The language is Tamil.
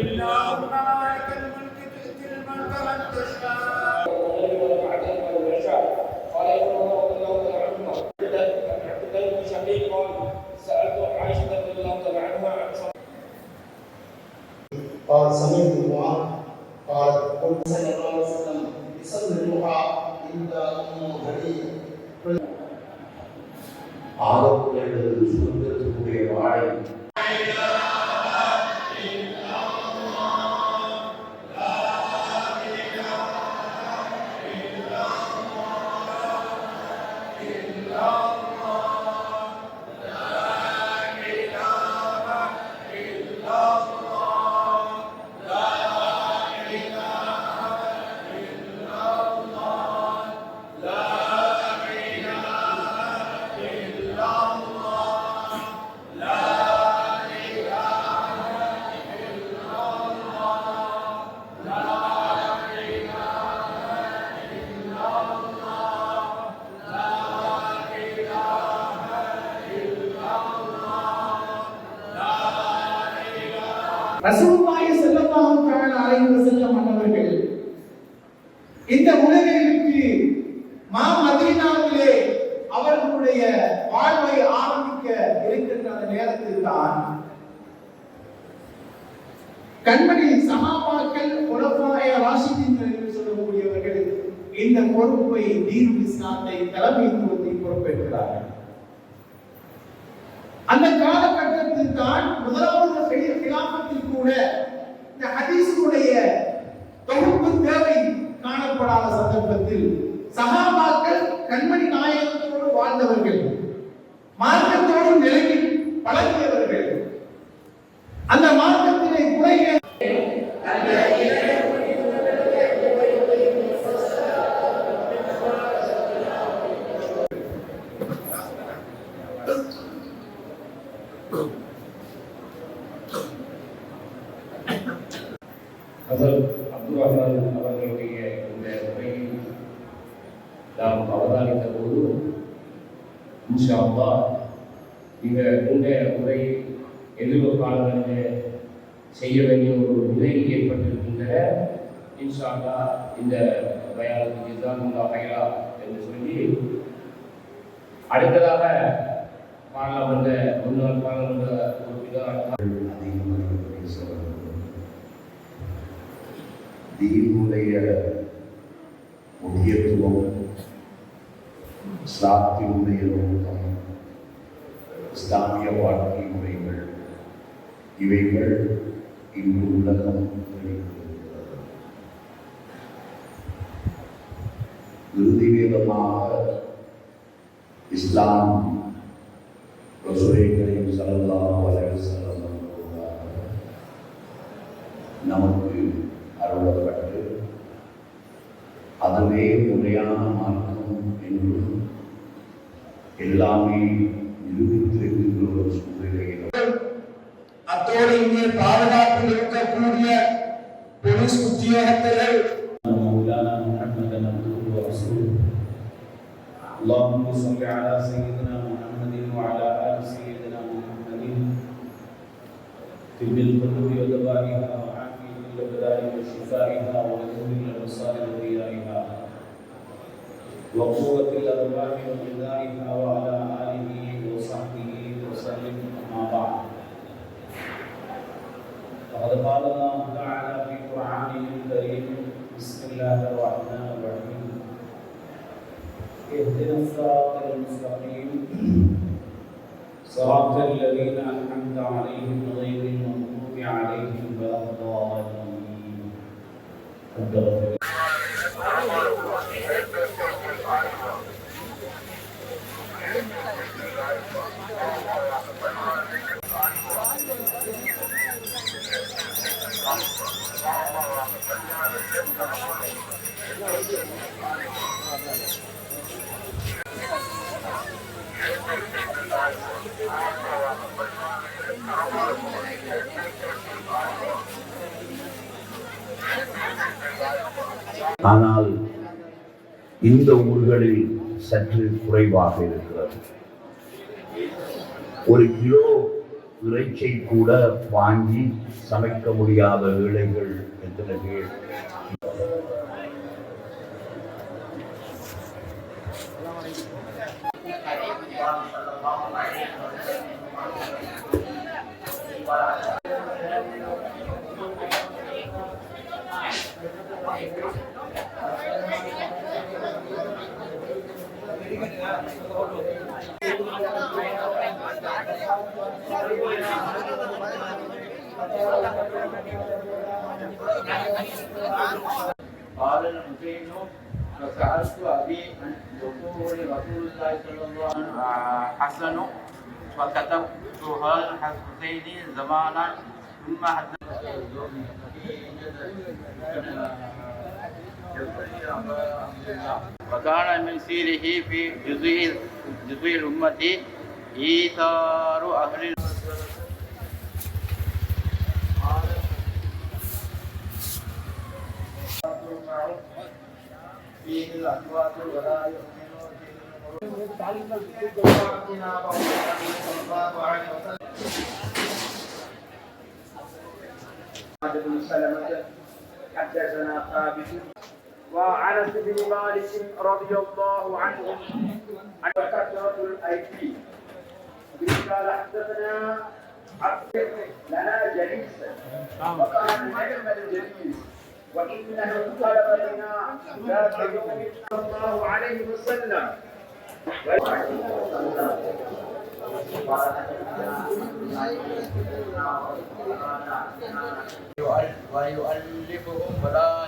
اللهم مالك الملك تؤتي الملك من تشاء قال ابن رضي الله تعالى عنهما عن عبد الله بن شقيق قال سالت عائشه رضي الله قال سمعت المعاذ قال قلت صلى الله عليه وسلم يصلي الضحى الا ام هنيه عرضت على المسلمين وعليه ரசூலுல்லாஹி ஸல்லல்லாஹு தஆலா அலைஹி வஸல்லம் அன்னவர்கள் இந்த உலகிற்கு மா மதீனாவிலே அவர்களுடைய வாழ்வை ஆரம்பிக்க இருக்கின்ற அந்த நேரத்தில் தான் கண்மணி சகாபாக்கள் உலகாய ராஷிதீன்கள் என்று சொல்லக்கூடியவர்கள் இந்த பொறுப்பை தீன் இஸ்லாத்தை தலைமைத்துவத்தை பொறுப்பேற்கிறார்கள். அந்த காலகட்டத்தில் தான் முதலாவது கூட இந்த ஹதீஸுடைய தொகுப்பு தேவை காணப்படாத சந்தர்ப்பத்தில் சகாபாக்கள் கண்மணி நாயகத்தோடு வாழ்ந்தவர்கள் மார்க்கத்தோடு நெருங்கி பழகியவர்கள். அந்த மார்க்க ஹசரத் அப்துல் ரஹ்மான் அவர்களுடைய இந்த உரையில் நாம் அவதானித்த போது இன்ஷா அல்லாஹ் மிக இந்த உரை எதிர்வு காலங்களில் செய்ய வேண்டிய ஒரு நிலை ஏற்பட்டிருக்கின்றன. இன்ஷா அல்லாஹ் இந்த பயானுக்கு ஜிசாகுல்லா ஹைரா என்று சொல்லி அடுத்ததாக பாராளுமன்ற முன்னாள் பாராளுமன்ற உறுப்பினர் அதிகமாக தீனுடைய முக்கியத்துவம் இஸ்லாத்தினுடைய நோக்கம் இஸ்லாமிய வாழ்க்கை முறைகள் இவைகள் இன்று உலகம் வெளிப்படுகிறது இறுதி வேதமாக இஸ்லாம் ரசூலைகளையும் சல்லல்லாஹு அலைஹி வஸல்லம் அவர்களாக நமக்கு அருளப்பட்டு அதுவே முறையான மார்க்கம் என்றும் எல்லாமே நிரூபித்திருக்கின்ற ஒரு சூழ்நிலையில் அத்தோடு இங்கே பாதுகாப்பில் இருக்கக்கூடிய போலீஸ் உத்தியோகத்தர்கள் مولانا محمدا عبده ورسوله اللهم صل على سيدنا محمد وعلى ال سيدنا محمد طب القلوب ودوائها وعافيه وشفائها ونور الابصار وضيائها وقوة الأرواح وغذائها وعلى آله وصحبه وسلم أما بعد. فقد قال الله تعالى في قرآنه الكريم بسم الله الرحمن الرحيم. اهدنا الصراط المستقيم. صراط الذين أنعمت عليهم غير ஆனால் இந்த ஊர்களில் சற்று குறைவாக இருக்கிறது. ஒரு கிலோ இறைச்சை கூட வாங்கி சமைக்க முடியாத ஏழைகள் எத்தனை பேர்? قال الحسين فسألت أبي عن دخول رسول الله صلى الله عليه وسلم حسن فكتبتها الحسين زمانا ثم وكان من سيره في جزء جزء الأمة إيثار أهل فيه الأصوات ولا يؤمن بن سلمة حدثنا ثابت وعنس بن مالك رضي الله عنه عن كثرة الأيدي قال حدثنا عبد لنا جليس. وكان نعم الجليس وإنه طلب بنا ذات يوم صلى الله عليه وسلم. ويؤلفهم ولا